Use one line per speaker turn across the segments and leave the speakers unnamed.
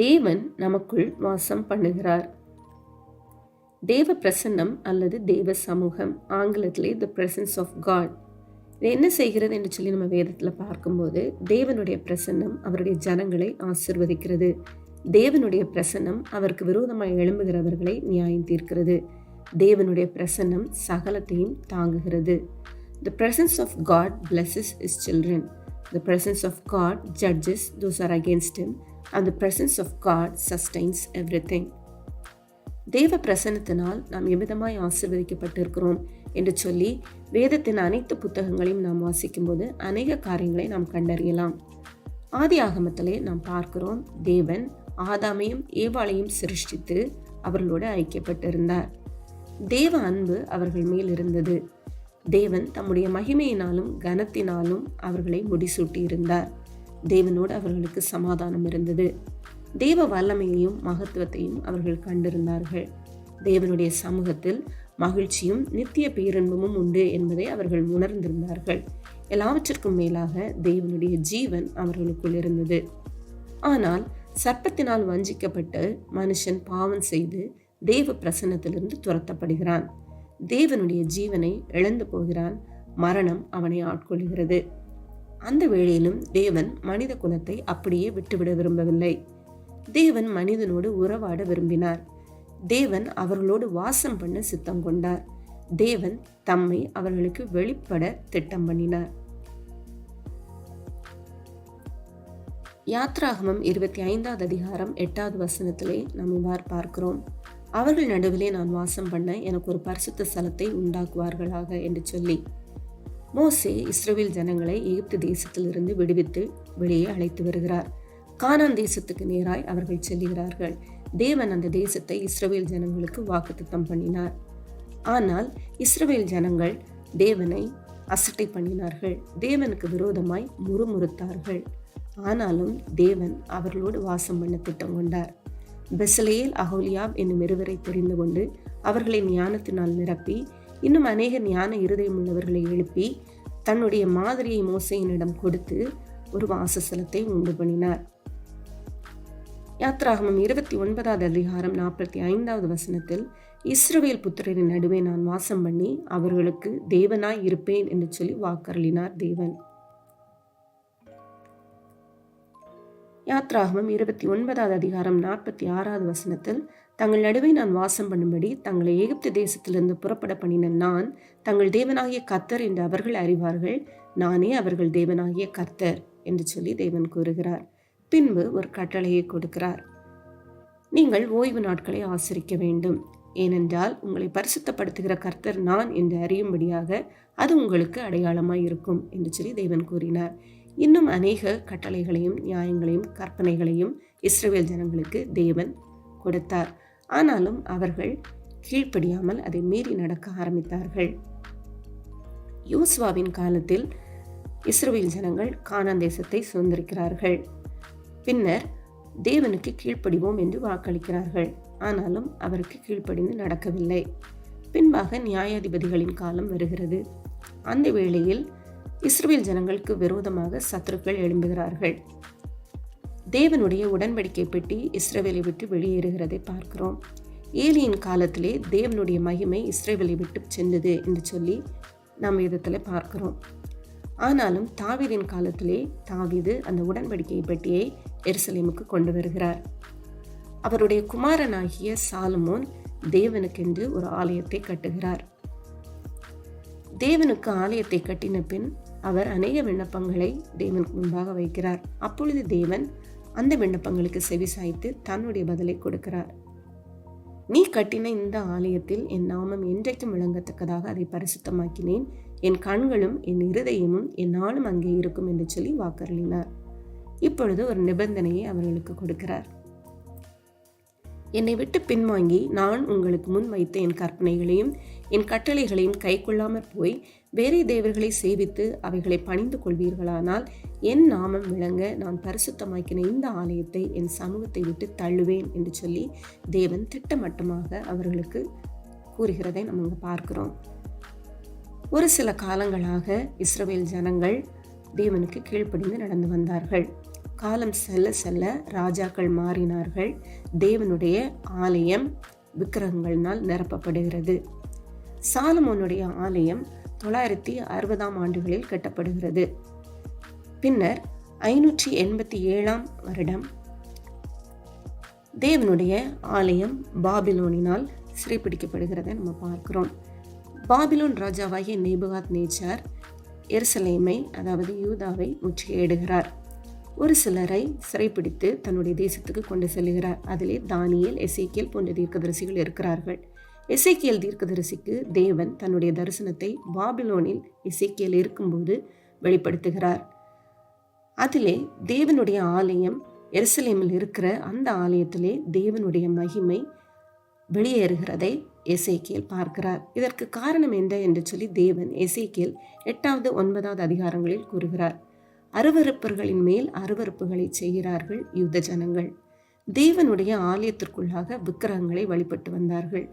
தேவன் நமக்குள் வாசம் பண்ணுகிறார் தேவ பிரசன்னம் அல்லது தேவ சமூகம் ஆங்கிலத்திலே த பிரசன்ஸ் ஆஃப் காட் இது என்ன செய்கிறது என்று சொல்லி நம்ம வேதத்தில் பார்க்கும்போது தேவனுடைய பிரசன்னம் அவருடைய ஜனங்களை ஆசிர்வதிக்கிறது தேவனுடைய பிரசன்னம் அவருக்கு விரோதமாக எழும்புகிறவர்களை நியாயம் தீர்க்கிறது தேவனுடைய பிரசன்னம் சகலத்தையும் தாங்குகிறது
the presence of God blesses his children the presence of God judges those are against அந்த presence of God sustains everything
தேவ பிரசனத்தினால் நாம் எவ்விதமாய் ஆசிர்வதிக்கப்பட்டிருக்கிறோம் என்று சொல்லி வேதத்தின் அனைத்து புத்தகங்களையும் நாம் வாசிக்கும்போது அநேக காரியங்களை நாம் கண்டறியலாம் ஆதி ஆகமத்திலே நாம் பார்க்கிறோம் தேவன் ஆதாமையும் ஏவாளையும் சிருஷ்டித்து அவர்களோடு ஐக்கியப்பட்டிருந்தார் தேவ அன்பு அவர்கள் மேல் இருந்தது தேவன் தம்முடைய மகிமையினாலும் கனத்தினாலும் அவர்களை முடிசூட்டியிருந்தார் தேவனோடு அவர்களுக்கு சமாதானம் இருந்தது தேவ வல்லமையையும் மகத்துவத்தையும் அவர்கள் கண்டிருந்தார்கள் தேவனுடைய சமூகத்தில் மகிழ்ச்சியும் நித்திய பேரின்பமும் உண்டு என்பதை அவர்கள் உணர்ந்திருந்தார்கள் எல்லாவற்றிற்கும் மேலாக தேவனுடைய ஜீவன் அவர்களுக்குள் இருந்தது ஆனால் சர்ப்பத்தினால் வஞ்சிக்கப்பட்டு மனுஷன் பாவம் செய்து தேவ பிரசன்னத்திலிருந்து துரத்தப்படுகிறான் தேவனுடைய ஜீவனை இழந்து போகிறான் மரணம் அவனை ஆட்கொள்கிறது அந்த வேளையிலும் தேவன் மனித குலத்தை அப்படியே விட்டுவிட விரும்பவில்லை தேவன் மனிதனோடு உறவாட விரும்பினார் தேவன் அவர்களோடு வாசம் பண்ண சித்தம் கொண்டார் தேவன் தம்மை அவர்களுக்கு வெளிப்பட திட்டம் பண்ணினார் யாத்ராகமம் இருபத்தி ஐந்தாவது அதிகாரம் எட்டாவது வசனத்திலே நாம் இவ்வாறு பார்க்கிறோம் அவர்கள் நடுவிலே நான் வாசம் பண்ண எனக்கு ஒரு பரிசுத்த ஸ்தலத்தை உண்டாக்குவார்களாக என்று சொல்லி மோசே இஸ்ரேல் ஜனங்களை எகிப்து தேசத்திலிருந்து விடுவித்து வெளியே அழைத்து வருகிறார் கானான் தேசத்துக்கு நேராய் அவர்கள் செல்கிறார்கள் தேவன் அந்த தேசத்தை இஸ்ரேல் ஜனங்களுக்கு வாக்குத்தத்தம் பண்ணினார் ஆனால் இஸ்ரேல் ஜனங்கள் தேவனை அசட்டை பண்ணினார்கள் தேவனுக்கு விரோதமாய் முறுமுறுத்தார்கள் ஆனாலும் தேவன் அவர்களோடு வாசம் பண்ண திட்டம் கொண்டார் பெசலேல் அகோலியாப் என்னும் இருவரை தெரிந்து கொண்டு அவர்களை ஞானத்தினால் நிரப்பி இன்னும் அநேக ஞான இருதயம் உள்ளவர்களை எழுப்பி தன்னுடைய மாதிரியை மோசையனிடம் கொடுத்து ஒரு வாசஸ்தலத்தை உண்டு பண்ணினார் யாத்ராகமம் இருபத்தி ஒன்பதாவது அதிகாரம் நாற்பத்தி ஐந்தாவது வசனத்தில் இஸ்ரவேல் புத்திரரின் நடுவே நான் வாசம் பண்ணி அவர்களுக்கு தேவனாய் இருப்பேன் என்று சொல்லி வாக்கருளினார் தேவன் யாத்ராகமம் இருபத்தி ஒன்பதாவது அதிகாரம் நாற்பத்தி ஆறாவது வசனத்தில் தங்கள் நடுவே நான் வாசம் பண்ணும்படி தங்களை எகிப்து தேசத்திலிருந்து புறப்பட பண்ணின நான் தங்கள் தேவனாகிய கர்த்தர் என்று அவர்கள் அறிவார்கள் நானே அவர்கள் தேவனாகிய கர்த்தர் என்று சொல்லி தேவன் கூறுகிறார் பின்பு ஒரு கட்டளையை கொடுக்கிறார் நீங்கள் ஓய்வு நாட்களை ஆசரிக்க வேண்டும் ஏனென்றால் உங்களை பரிசுத்தப்படுத்துகிற கர்த்தர் நான் என்று அறியும்படியாக அது உங்களுக்கு அடையாளமாக இருக்கும் என்று சொல்லி தேவன் கூறினார் இன்னும் அநேக கட்டளைகளையும் நியாயங்களையும் கற்பனைகளையும் இஸ்ரேல் ஜனங்களுக்கு தேவன் கொடுத்தார் ஆனாலும் அவர்கள் கீழ்ப்படியாமல் அதை மீறி நடக்க ஆரம்பித்தார்கள் யோசுவாவின் காலத்தில் இஸ்ரோவேல் ஜனங்கள் கானான் தேசத்தை சுதந்திரிக்கிறார்கள் பின்னர் தேவனுக்கு கீழ்ப்படிவோம் என்று வாக்களிக்கிறார்கள் ஆனாலும் அவருக்கு கீழ்ப்படிந்து நடக்கவில்லை பின்பாக நியாயாதிபதிகளின் காலம் வருகிறது அந்த வேளையில் இஸ்ரோவேல் ஜனங்களுக்கு விரோதமாக சத்துருக்கள் எழும்புகிறார்கள் தேவனுடைய உடன்படிக்கை பெட்டி இஸ்ரேவேலை விட்டு வெளியேறுகிறதை பார்க்கிறோம் ஏலியின் காலத்திலே தேவனுடைய மகிமை இஸ்ரேவேலை விட்டு சென்றது என்று சொல்லி நாம் விதத்தில் பார்க்கிறோம் ஆனாலும் தாவீதின் காலத்திலே தாவீது அந்த உடன்படிக்கை பெட்டியை எருசலேமுக்கு கொண்டு வருகிறார் அவருடைய குமாரனாகிய சாலமோன் தேவனுக்கென்று ஒரு ஆலயத்தை கட்டுகிறார் தேவனுக்கு ஆலயத்தை கட்டின பின் அவர் அநேக விண்ணப்பங்களை தேவனுக்கு முன்பாக வைக்கிறார் அப்பொழுது தேவன் அந்த விண்ணப்பங்களுக்கு செவிசாய்த்து தன்னுடைய பதிலை கொடுக்கிறார் நீ கட்டின இந்த ஆலயத்தில் என் நாமம் என்றைக்கும் விளங்கத்தக்கதாக அதை பரிசுத்தமாக்கினேன் என் கண்களும் என் இருதயமும் என் நாளும் அங்கே இருக்கும் என்று சொல்லி வாக்கருளினார் இப்பொழுது ஒரு நிபந்தனையை அவர்களுக்கு கொடுக்கிறார் என்னை விட்டு பின்வாங்கி நான் உங்களுக்கு முன் வைத்த என் கற்பனைகளையும் என் கட்டளைகளையும் கொள்ளாமற் போய் வேறே தேவர்களை சேவித்து அவைகளை பணிந்து கொள்வீர்களானால் என் நாமம் விளங்க நான் பரிசுத்தமாக்கின இந்த ஆலயத்தை என் சமூகத்தை விட்டு தள்ளுவேன் என்று சொல்லி தேவன் திட்டமட்டமாக அவர்களுக்கு கூறுகிறதை நம்ம இங்கே பார்க்கிறோம் ஒரு சில காலங்களாக இஸ்ரவேல் ஜனங்கள் தேவனுக்கு கீழ்ப்படிந்து நடந்து வந்தார்கள் காலம் செல்ல செல்ல ராஜாக்கள் மாறினார்கள் தேவனுடைய ஆலயம் விக்கிரகங்கள்னால் நிரப்பப்படுகிறது சாலமோனுடைய ஆலயம் தொள்ளாயிரத்தி அறுபதாம் ஆண்டுகளில் கட்டப்படுகிறது பின்னர் ஐநூற்றி எண்பத்தி ஏழாம் வருடம் தேவனுடைய ஆலயம் பாபிலோனினால் சிறைப்பிடிக்கப்படுகிறதை நம்ம பார்க்கிறோம் பாபிலோன் ராஜாவாகிய நேபுகாத் நேச்சார் எருசலேமை அதாவது யூதாவை முற்றுகையிடுகிறார் ஒரு சிலரை சிறைப்பிடித்து தன்னுடைய தேசத்துக்கு கொண்டு செல்கிறார் அதிலே தானியல் எசைக்கியல் போன்ற தீர்க்கதரிசிகள் இருக்கிறார்கள் எசைக்கியல் தீர்க்கதரிசிக்கு தேவன் தன்னுடைய தரிசனத்தை பாபிலோனில் இசைக்கியல் இருக்கும்போது வெளிப்படுத்துகிறார் அதிலே தேவனுடைய ஆலயம் எருசலேமில் இருக்கிற அந்த ஆலயத்திலே தேவனுடைய மகிமை வெளியேறுகிறதை எசைக்கியல் பார்க்கிறார் இதற்கு காரணம் என்ன என்று சொல்லி தேவன் எசைக்கியல் எட்டாவது ஒன்பதாவது அதிகாரங்களில் கூறுகிறார் அருவறுப்பர்களின் மேல் அருவறுப்புகளை செய்கிறார்கள் யுத்த ஜனங்கள் தேவனுடைய ஆலயத்திற்குள்ளாக விக்கிரகங்களை வழிபட்டு வந்தார்கள்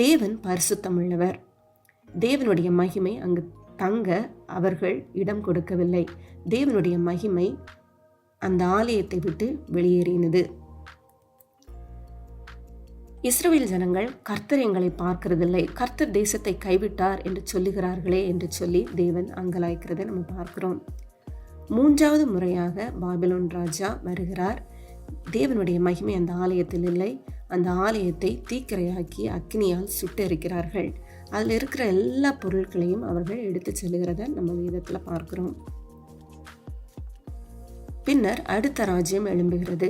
தேவன் பரிசுத்தமுள்ளவர் தேவனுடைய மகிமை அங்கு தங்க அவர்கள் இடம் கொடுக்கவில்லை தேவனுடைய மகிமை அந்த ஆலயத்தை விட்டு வெளியேறினது இஸ்ரேல் ஜனங்கள் கர்த்தர் எங்களை பார்க்கிறதில்லை கர்த்தர் தேசத்தை கைவிட்டார் என்று சொல்லுகிறார்களே என்று சொல்லி தேவன் அங்கலாய்க்கிறதை நம்ம பார்க்கிறோம் மூன்றாவது முறையாக பாபிலோன் ராஜா வருகிறார் தேவனுடைய மகிமை அந்த ஆலயத்தில் இல்லை அந்த ஆலயத்தை தீக்கிரையாக்கி அக்னியால் சுட்டு இருக்கிறார்கள் அதில் இருக்கிற எல்லா பொருட்களையும் அவர்கள் எடுத்து செல்கிறத நம்ம வேதத்தில் பார்க்கிறோம் பின்னர் அடுத்த ராஜ்யம் எழும்புகிறது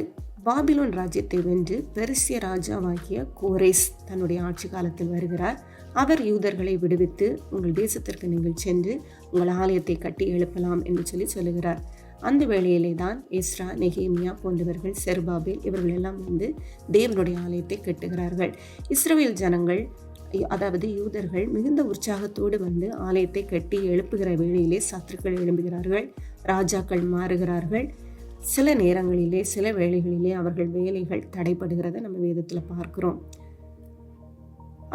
பாபிலோன் ராஜ்யத்தை வென்று பெருசிய ராஜாவாகிய கோரேஸ் தன்னுடைய ஆட்சி காலத்தில் வருகிறார் அவர் யூதர்களை விடுவித்து உங்கள் தேசத்திற்கு நீங்கள் சென்று உங்கள் ஆலயத்தை கட்டி எழுப்பலாம் என்று சொல்லி சொல்லுகிறார் அந்த வேளையிலே தான் இஸ்ரா நெஹேமியா போன்றவர்கள் செர்பாபில் இவர்கள் எல்லாம் வந்து தேவனுடைய ஆலயத்தை கட்டுகிறார்கள் இஸ்ரேல் ஜனங்கள் அதாவது யூதர்கள் மிகுந்த உற்சாகத்தோடு வந்து ஆலயத்தை கட்டி எழுப்புகிற வேளையிலே சத்துருக்கள் எழும்புகிறார்கள் ராஜாக்கள் மாறுகிறார்கள் சில நேரங்களிலே சில வேளைகளிலே அவர்கள் வேலைகள் தடைப்படுகிறத நம்ம வேதத்தில் பார்க்குறோம்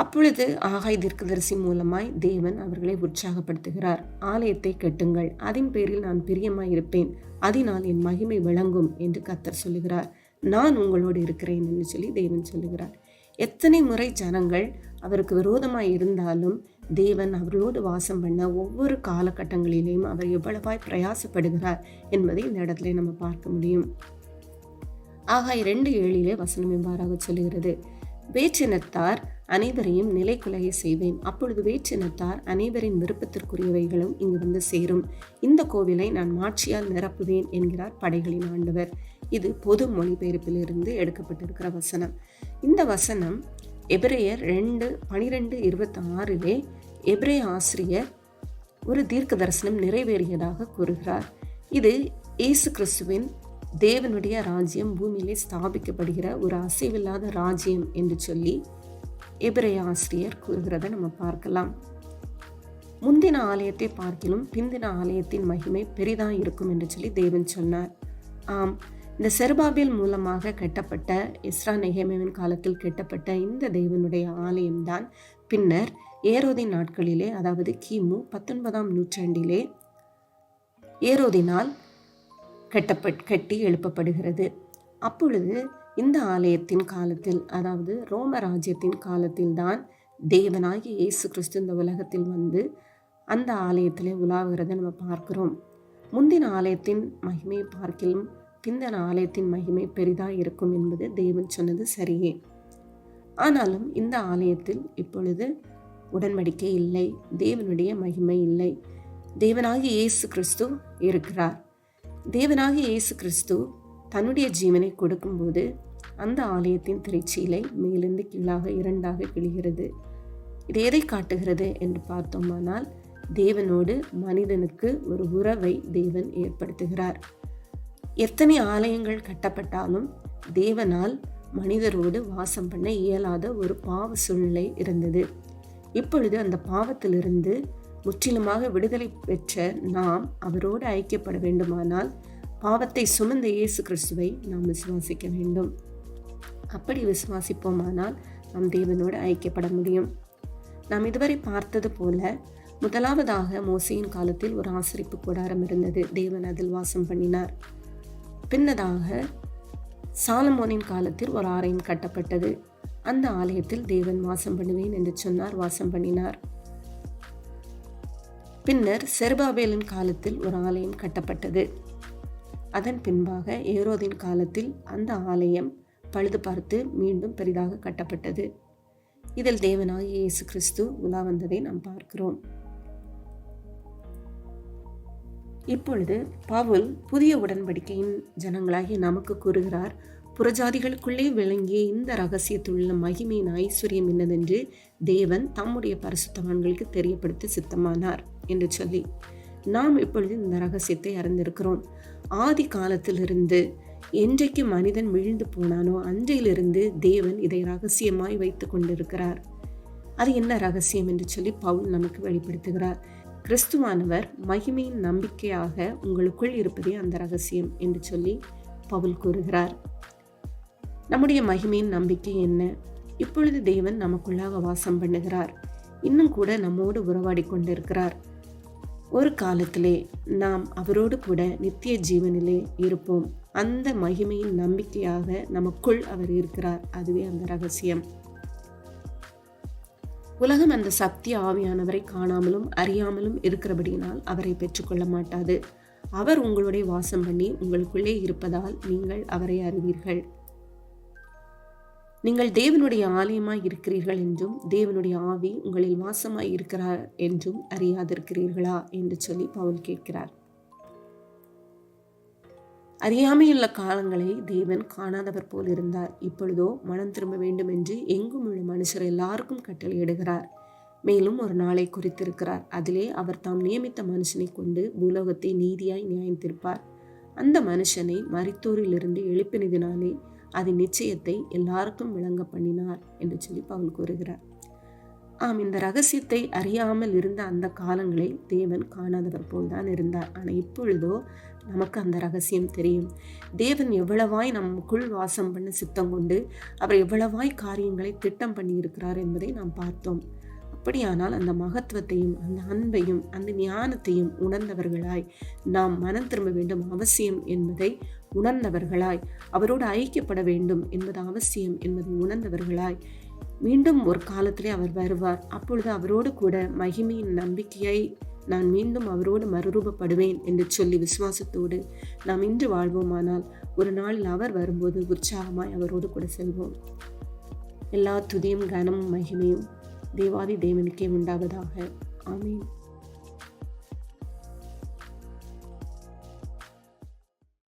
அப்பொழுது ஆகாய் தீர்க்கதரிசி மூலமாய் தேவன் அவர்களை உற்சாகப்படுத்துகிறார் ஆலயத்தை கெட்டுங்கள் அதன் பேரில் நான் பிரியமாய் இருப்பேன் அதனால் என் மகிமை விளங்கும் என்று கத்தர் சொல்லுகிறார் நான் உங்களோடு இருக்கிறேன் என்று சொல்லி தேவன் சொல்லுகிறார் எத்தனை முறை ஜனங்கள் அவருக்கு விரோதமாய் இருந்தாலும் தேவன் அவர்களோடு வாசம் பண்ண ஒவ்வொரு காலகட்டங்களிலேயும் அவர் எவ்வளவாய் பிரயாசப்படுகிறார் என்பதை இந்த இடத்துல நம்ம பார்க்க முடியும் ஆகாய் ரெண்டு ஏழிலே வசனம் எவ்வாறாக சொல்லுகிறது பேச்சினத்தார் அனைவரையும் நிலைக்குலைய செய்வேன் அப்பொழுது வேற்றினத்தார் அனைவரின் விருப்பத்திற்குரியவைகளும் இங்கு வந்து சேரும் இந்த கோவிலை நான் மாட்சியால் நிரப்புவேன் என்கிறார் படைகளின் ஆண்டவர் இது பொது மொழிபெயர்ப்பிலிருந்து எடுக்கப்பட்டிருக்கிற வசனம் இந்த வசனம் எபிரேயர் ரெண்டு பனிரெண்டு இருபத்தி ஆறிலே எபிரே ஆசிரியர் ஒரு தீர்க்க தரிசனம் நிறைவேறியதாக கூறுகிறார் இது இயேசு கிறிஸ்துவின் தேவனுடைய ராஜ்யம் பூமியிலே ஸ்தாபிக்கப்படுகிற ஒரு அசைவில்லாத ராஜ்யம் என்று சொல்லி எபிரைய ஆசிரியர் கூறுகிறத நம்ம பார்க்கலாம் முந்தின ஆலயத்தை பார்க்கிலும் பிந்தின ஆலயத்தின் மகிமை பெரிதாக இருக்கும் என்று சொல்லி தேவன் சொன்னார் ஆம் இந்த செருபாபியல் மூலமாக கட்டப்பட்ட இஸ்ரா நெஹேமேவின் காலத்தில் கட்டப்பட்ட இந்த தெய்வனுடைய ஆலயம்தான் பின்னர் ஏரோதி நாட்களிலே அதாவது கிமு பத்தொன்பதாம் நூற்றாண்டிலே ஏரோதினால் கட்டப்பட் கட்டி எழுப்பப்படுகிறது அப்பொழுது இந்த ஆலயத்தின் காலத்தில் அதாவது ரோம ராஜ்யத்தின் காலத்தில் தான் தேவனாகி இயேசு கிறிஸ்து இந்த உலகத்தில் வந்து அந்த ஆலயத்திலே உலாவுகிறத நம்ம பார்க்கிறோம் முந்தின ஆலயத்தின் மகிமையை பார்க்கிலும் பிந்தன ஆலயத்தின் மகிமை பெரிதாக இருக்கும் என்பது தேவன் சொன்னது சரியே ஆனாலும் இந்த ஆலயத்தில் இப்பொழுது உடன்படிக்கை இல்லை தேவனுடைய மகிமை இல்லை தேவனாகி இயேசு கிறிஸ்து இருக்கிறார் தேவனாகி இயேசு கிறிஸ்து தன்னுடைய ஜீவனை கொடுக்கும்போது அந்த ஆலயத்தின் திரைச்சீலை மேலிருந்து கீழாக இரண்டாக கிழிகிறது இது எதை காட்டுகிறது என்று பார்த்தோமானால் தேவனோடு மனிதனுக்கு ஒரு உறவை தேவன் ஏற்படுத்துகிறார் எத்தனை ஆலயங்கள் கட்டப்பட்டாலும் தேவனால் மனிதரோடு வாசம் பண்ண இயலாத ஒரு பாவ சூழ்நிலை இருந்தது இப்பொழுது அந்த பாவத்திலிருந்து முற்றிலுமாக விடுதலை பெற்ற நாம் அவரோடு ஐக்கியப்பட வேண்டுமானால் பாவத்தை சுமந்த இயேசு கிறிஸ்துவை நாம் விசுவாசிக்க வேண்டும் அப்படி விசுவாசிப்போமானால் நாம் தேவனோடு ஐக்கியப்பட முடியும் நாம் இதுவரை பார்த்தது போல முதலாவதாக மோசையின் காலத்தில் ஒரு ஆசரிப்பு கூடாரம் இருந்தது தேவன் அதில் வாசம் பண்ணினார் பின்னதாக சாலமோனின் காலத்தில் ஒரு ஆலயம் கட்டப்பட்டது அந்த ஆலயத்தில் தேவன் வாசம் பண்ணுவேன் என்று சொன்னார் வாசம் பண்ணினார் பின்னர் செருபாபேலின் காலத்தில் ஒரு ஆலயம் கட்டப்பட்டது அதன் பின்பாக ஏரோதின் காலத்தில் அந்த ஆலயம் பழுது பார்த்து மீண்டும் பெரிதாக கட்டப்பட்டது இதில் தேவனாகிய இயேசு கிறிஸ்து உலா வந்ததை நாம் பார்க்கிறோம் இப்பொழுது பவுல் புதிய உடன்படிக்கையின் ஜனங்களாகிய நமக்கு கூறுகிறார் புறஜாதிகளுக்குள்ளே விளங்கிய இந்த ரகசியத்துள்ள மகிமையின் ஐஸ்வர்யம் என்னதென்று தேவன் தம்முடைய பரிசுத்தவான்களுக்கு தெரியப்படுத்த சித்தமானார் என்று சொல்லி நாம் இப்பொழுது இந்த ரகசியத்தை அறிந்திருக்கிறோம் ஆதி காலத்திலிருந்து என்றைக்கு மனிதன் விழுந்து போனானோ அன்றையிலிருந்து தேவன் இதை ரகசியமாய் வைத்து கொண்டிருக்கிறார் அது என்ன ரகசியம் என்று சொல்லி பவுல் நமக்கு வெளிப்படுத்துகிறார் கிறிஸ்துவானவர் மகிமையின் நம்பிக்கையாக உங்களுக்குள் இருப்பதே அந்த ரகசியம் என்று சொல்லி பவுல் கூறுகிறார் நம்முடைய மகிமையின் நம்பிக்கை என்ன இப்பொழுது தேவன் நமக்குள்ளாக வாசம் பண்ணுகிறார் இன்னும் கூட நம்மோடு உறவாடி கொண்டிருக்கிறார் ஒரு காலத்திலே நாம் அவரோடு கூட நித்திய ஜீவனிலே இருப்போம் அந்த மகிமையின் நம்பிக்கையாக நமக்குள் அவர் இருக்கிறார் அதுவே அந்த ரகசியம் உலகம் அந்த சக்தி ஆவியானவரை காணாமலும் அறியாமலும் இருக்கிறபடியினால் அவரை பெற்றுக்கொள்ள மாட்டாது அவர் உங்களுடைய வாசம் பண்ணி உங்களுக்குள்ளே இருப்பதால் நீங்கள் அவரை அறிவீர்கள் நீங்கள் தேவனுடைய ஆலயமாய் இருக்கிறீர்கள் என்றும் தேவனுடைய ஆவி உங்களில் வாசமாய் இருக்கிறார் என்றும் அறியாதிருக்கிறீர்களா என்று சொல்லி பவுல் கேட்கிறார் அறியாமையுள்ள காலங்களை தேவன் காணாதவர் போல் இருந்தார் இப்பொழுதோ மனம் திரும்ப வேண்டும் என்று எங்கும் உள்ள மனுஷர் எல்லாருக்கும் கட்டளையிடுகிறார் மேலும் ஒரு நாளை குறித்திருக்கிறார் அதிலே அவர் தாம் நியமித்த மனுஷனை கொண்டு பூலோகத்தை நீதியாய் நியாயம் அந்த மனுஷனை மருத்துவரிலிருந்து எழுப்பினதினாலே அதன் நிச்சயத்தை எல்லாருக்கும் விளங்க பண்ணினார் என்று சொல்லி பவுல் கூறுகிறார் ஆம் இந்த ரகசியத்தை அறியாமல் இருந்த அந்த காலங்களில் தேவன் காணாதவர் போல் தான் இருந்தார் ஆனால் இப்பொழுதோ நமக்கு அந்த ரகசியம் தெரியும் தேவன் எவ்வளவாய் நமக்குள் வாசம் பண்ண சித்தம் கொண்டு அவர் எவ்வளவாய் காரியங்களை திட்டம் பண்ணி இருக்கிறார் என்பதை நாம் பார்த்தோம் அப்படியானால் அந்த மகத்துவத்தையும் அந்த அன்பையும் அந்த ஞானத்தையும் உணர்ந்தவர்களாய் நாம் மனம் திரும்ப வேண்டும் அவசியம் என்பதை உணர்ந்தவர்களாய் அவரோடு ஐக்கியப்பட வேண்டும் என்பது அவசியம் என்பதை உணர்ந்தவர்களாய் மீண்டும் ஒரு காலத்திலே அவர் வருவார் அப்பொழுது அவரோடு கூட மகிமையின் நம்பிக்கையை நான் மீண்டும் அவரோடு மறுரூபப்படுவேன் என்று சொல்லி விசுவாசத்தோடு நாம் இன்று வாழ்வோமானால் ஒரு நாளில் அவர் வரும்போது உற்சாகமாய் அவரோடு கூட செல்வோம் எல்லா துதியும் கனமும் மகிமையும் தேவாதி தேவனுக்கே உண்டாவதாக ஆமீன்